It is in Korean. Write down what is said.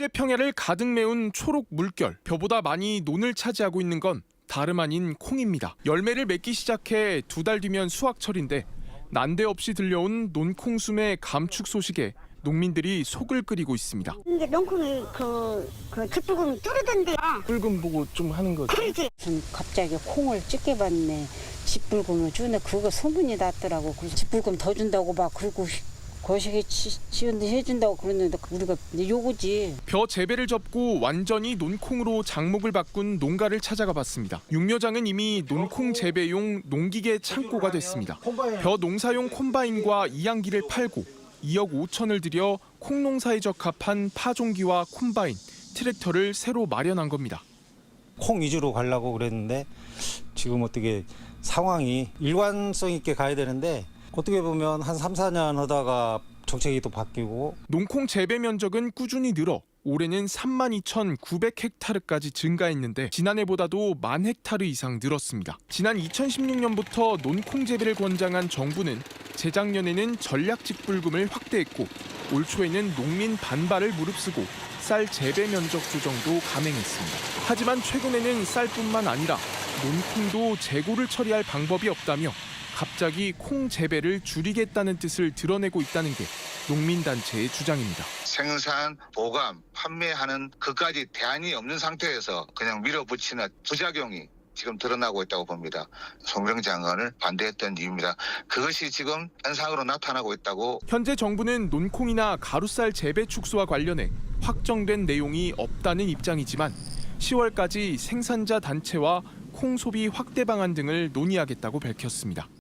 현재 평야를 가득 메운 초록 물결. 벼보다 많이 논을 차지하고 있는 건 다름 아닌 콩입니다. 열매를 맺기 시작해 두 달 뒤면 수확철인데 난데없이 들려온 논콩숨의 감축 소식에 농민들이 속을 끓이고 있습니다. 이제 농콩이 그, 그 뒷부분 뚫어던데요. 붉은 보고 좀 하는 거죠. 그렇지. 무슨 갑자기 콩을 찍게 받네. 집불금을 주네. 그거 소문이 났더라고. 집불금 더 준다고 막 그리고 거시기 치운데 해준다고 그러는데 우리가 요거지. 벼 재배를 접고 완전히 논콩으로 장목을 바꾼 농가를 찾아가 봤습니다. 육묘장은 이미 논콩 재배용 농기계 창고가 됐습니다. 벼 농사용 콤바인과 이양기를 팔고 2억 5천을 들여 콩 농사에 적합한 파종기와 콤바인, 트랙터를 새로 마련한 겁니다. 콩 위주로 가려고 그랬는데 지금 어떻게 상황이 일관성 있게 가야 되는데 어떻게 보면 한 3, 4년 하다가 정책이 또 바뀌고 농콩 재배 면적은 꾸준히 늘어 올해는 32,900헥타르까지 증가했는데 지난해보다도 만 헥타르 이상 늘었습니다. 지난 2016년부터 논콩 재배를 권장한 정부는 재작년에는 전략 직불금을 확대했고 올 초에는 농민 반발을 무릅쓰고 쌀 재배 면적 조정도 감행했습니다. 하지만 최근에는 쌀뿐만 아니라 논콩도 재고를 처리할 방법이 없다며 갑자기 콩 재배를 줄이겠다는 뜻을 드러내고 있다는 게 농민단체의 주장입니다. 생산, 보관, 판매하는 그까지 대안이 없는 상태에서 그냥 밀어붙이는 부작용이 지금 드러나고 있다고 봅니다. 송병 장관을 반대했던 이유입니다. 그것이 지금 현상으로 나타나고 있다고 현재 정부는 논콩이나 가루쌀 재배 축소와 관련해 확정된 내용이 없다는 입장이지만 10월까지 생산자 단체와 콩 소비 확대 방안 등을 논의하겠다고 밝혔습니다.